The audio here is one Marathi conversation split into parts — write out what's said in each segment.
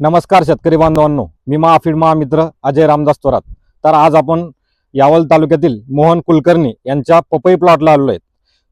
नमस्कार शेतकरी बांधवांनो. मी महाफीड महामित्र अजय रामदास थोरात. तर आज आपण यावल तालुक्यातील मोहन कुलकर्णी यांच्या पपई प्लॉटला आलेलो आहे.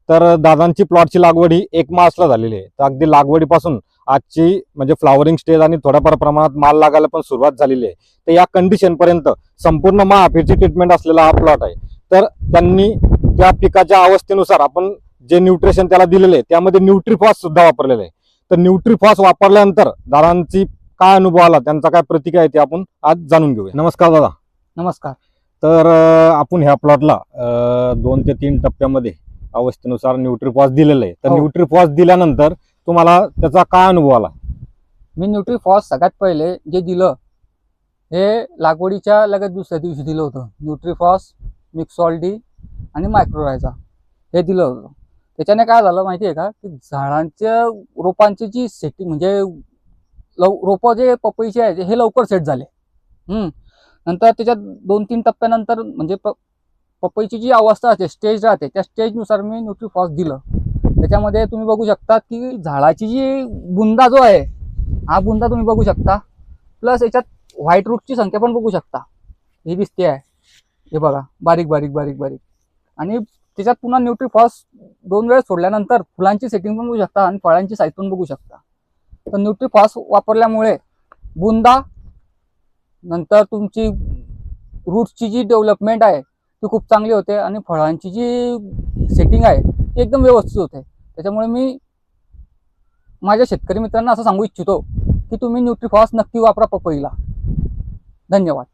तर दादांची प्लॉटची लागवड ही एक मार्चला झालेली आहे. तर अगदी लागवडीपासून आजची म्हणजे फ्लावरिंग स्टेज आणि थोड्याफार प्रमाणात माल लागायला पण सुरुवात झालेली आहे. तर या कंडिशनपर्यंत संपूर्ण महाफिडची ट्रीटमेंट असलेला हा प्लॉट आहे. तर त्यांनी त्या पिकाच्या अवस्थेनुसार आपण जे न्यूट्रिशन त्याला दिलेले आहे त्यामध्ये न्यूट्रीफॉस सुद्धा वापरलेलं आहे. तर न्यूट्रीफॉस वापरल्यानंतर दादांची काय अनुभव आला? त्यांचा काय प्रतिक्रिया आहे ते आपण आज जाणून घेऊया. नमस्कार दादा. नमस्कार. तर आपण ह्या प्लॉटला दोन ते तीन टप्प्यामध्ये अवस्थेनुसार न्यूट्रिफॉस दिलेलं आहे. तर हो. न्यूट्रिफॉस दिल्यानंतर तुम्हाला त्याचा काय अनुभव आला? मी न्यूट्रीफॉस सगळ्यात पहिले जे दिलं हे लागवडीच्या लगेच दुसऱ्या दिवशी दिलं होतं. न्यूट्रीफॉस मिक्सॉल्डी आणि मायक्रोरायझा हे दिलं होतं. त्याच्याने काय झालं माहिती आहे का? की झाडांच्या रोपांची जी सेटिंग म्हणजे लव रोपं जे पपईचे आहे हे लवकर सेट झाले. नंतर त्याच्यात दोन तीन टप्प्यानंतर म्हणजे प पपईची जी अवस्था असते स्टेज राहते त्या स्टेजनुसार मी न्यूट्रीफॉस दिलं. त्याच्यामध्ये तुम्ही बघू शकता की झाडाची जी बुंदा जो आहे हा बुंदा तुम्ही बघू शकता. प्लस याच्यात व्हाईट रूटची संख्या पण बघू शकता. ही दिसते आहे. हे बघा बारीक बारीक बारीक बारीक. आणि त्याच्यात पुन्हा न्यूट्रीफॉस दोन वेळेस सोडल्यानंतर फुलांची सेटिंग पण बघू शकता आणि फळांची साईज पण बघू शकता. तर न्यूट्रीफॉस वापरल्यामुळे बुंदा नंतर तुमची रूट्सची जी डेव्हलपमेंट आहे ती खूप चांगली होते आणि फळांची जी सेटिंग आहे ती एकदम व्यवस्थित होते. त्याच्यामुळे मी माझ्या शेतकरी मित्रांना असं सांगू इच्छितो की तुम्ही न्यूट्रीफॉस नक्की वापरा पपईला. धन्यवाद.